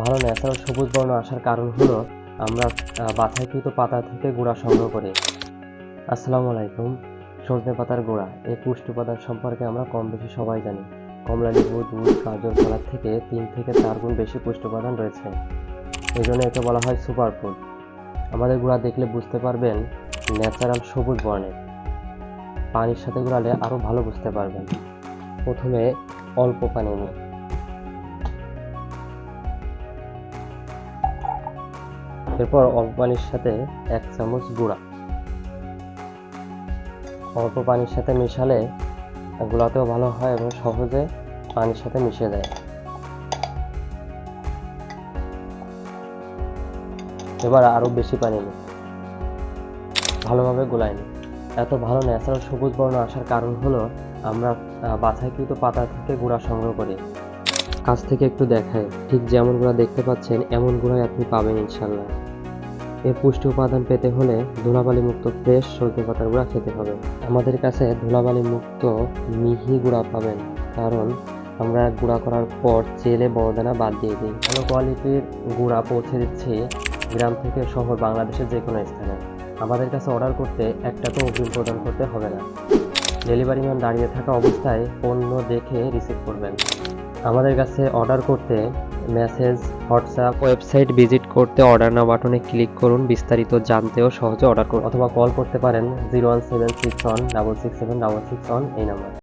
ভালো ন্যাচারাল সবুজ বর্ণ আসার কারণ হলো আমরা বাছাইকৃত পাতা থেকে গুঁড়া সংগ্রহ করি। আসসালামু আলাইকুম, সজনে পাতার গুঁড়া। এই পুষ্টি উপাদান সম্পর্কে আমরা কম বেশি সবাই জানি। কমলা লেবু, দুধ, গাজর কলার থেকে তিন থেকে চার গুণ বেশি পুষ্টি উপাদান রয়েছে। এই জন্য একে বলা হয় সুপার ফুড। আমাদের গুঁড়া দেখলে বুঝতে পারবেন ন্যাচারাল সবুজ বর্ণের। পানির সাথে গুঁড়ালে আরও ভালো বুঝতে পারবেন। প্রথমে অল্প পানি নিই এরপর অল্প পানির সাথে এক চামচ গুঁড়া। অল্প পানির সাথে মিশালে গুঁড়াতেও ভালো হয় এবং সহজে পানির সাথে মিশে যায় এবার আরও বেশি পানি নিই ভালোভাবে গোলাই নিই এত ভালো ন্যাচারাল সবুজ বর্ণ আসার কারণ হলো আমরা বাছাইকৃত পাতা থেকে গুঁড়া সংগ্রহ করি। কাছ থেকে একটু দেখায় ঠিক যেমন গুঁড়া দেখতে পাচ্ছেন, এমন গুঁড়াই আপনি পাবেন ইনশাল্লাহ এর পুষ্টি উপাদান পেতে হলে ধুলাবালি মুক্ত ফ্রেশ সজনে পাতার গুঁড়া খেতে হবে। আমাদের কাছে ধুলাবালি মুক্ত মিহি গুঁড়া পাবেন, কারণ আমরা গুঁড়া করার পর চেলে বড়দানা বাদ দিয়ে দিই। ভালো কোয়ালিটির গুঁড়া পৌঁছে দিচ্ছি গ্রাম থেকে শহর বাংলাদেশের যে কোনো স্থানে। আমাদের কাছে অর্ডার করতে একটা তো অগ্রিম প্রদান করতে হবে না। ডেলিভারি ম্যান দাঁড়িয়ে থাকা অবস্থায় পণ্য দেখে রিসিভ করবেন। আমাদের কাছে অর্ডার করতে মেসেজ, হোয়াটসঅ্যাপ, ওয়েবসাইট ভিজিট করতে অর্ডার নাও বাটনে ক্লিক করুন, বিস্তারিত জানতেও সহজে অর্ডার করুন, অথবা কল করতে পারেন zero one seven six one double six seven double six one এই নাম্বার।